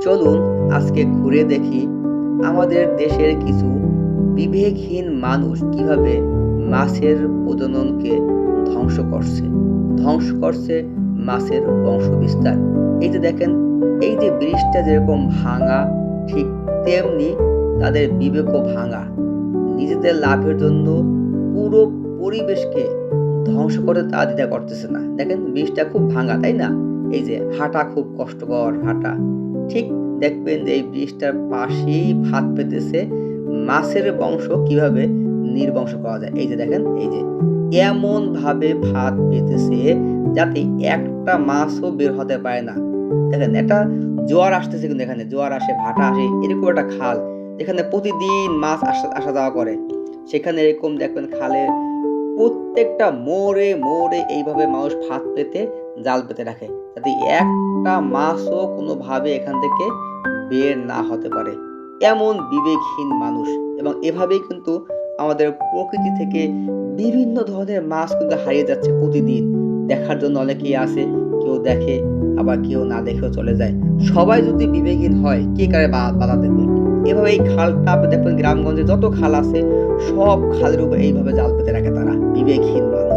চলুন আজকে ঘুরে দেখি আমাদের দেশের কিছু বিবেকহীন মানুষ কীভাবে মাছের প্রজননকে ধ্বংস করছে। ধ্বংস করছে মাছের বংশবিস্তার। এই যে দেখেন, এই যে ব্রিজটা যেরকম ভাঙা, ঠিক তেমনি তাদের বিবেকও ভাঙা। নিজেদের লাভের জন্য পুরো পরিবেশকে ধ্বংস করে তা দ্বিধা করতেছে না। দেখেন, ব্রিজটা খুব ভাঙা, তাই না? এই যে হাঁটা খুব কষ্টকর হাঁটা। ঠিক দেখবেন যে এই ব্রিজটার পাশেই ভাত পেতেছে মাছের বংশ কীভাবে নির্বংশ করা যায়। এই যে দেখেন, এই যে এমন ভাবে ভাত পেতেছে যাতে একটা মাছও বের হতে পারে না। দেখেন, একটা জোয়ার আসতেছে কিন্তু এখানে, জোয়ার আসে, ভাটা আসে, এরকম একটা খাল। যেখানে প্রতিদিন মাছ আসা আসা যাওয়া করে। সেখানে এরকম দেখবেন খালে প্রত্যেকটা মোড়ে মোড়ে এইভাবে মানুষ ভাত পেতে জাল পেতে রাখে, যাতে একটা মাছও কোনোভাবে এখান থেকে বের না হতে পারে। এমন বিবেকহীন মানুষ। এবং এভাবেই কিন্তু আমাদের প্রকৃতি থেকে বিভিন্ন ধরনের মাছ কিন্তু হারিয়ে যাচ্ছে প্রতিদিন। দেখার জন্য অনেকেই আসে, কেউ দেখে, আবার কেউ না দেখেও চলে যায়। সবাই যদি বিবেকহীন হয়, কে কারে বাধা দেবে? এভাবে এই খালটা দেখবেন গ্রামগঞ্জে যত খাল আছে, সব খালের উপর এইভাবে জাল পেতে রাখে তারা, বিবেকহীন মানুষ।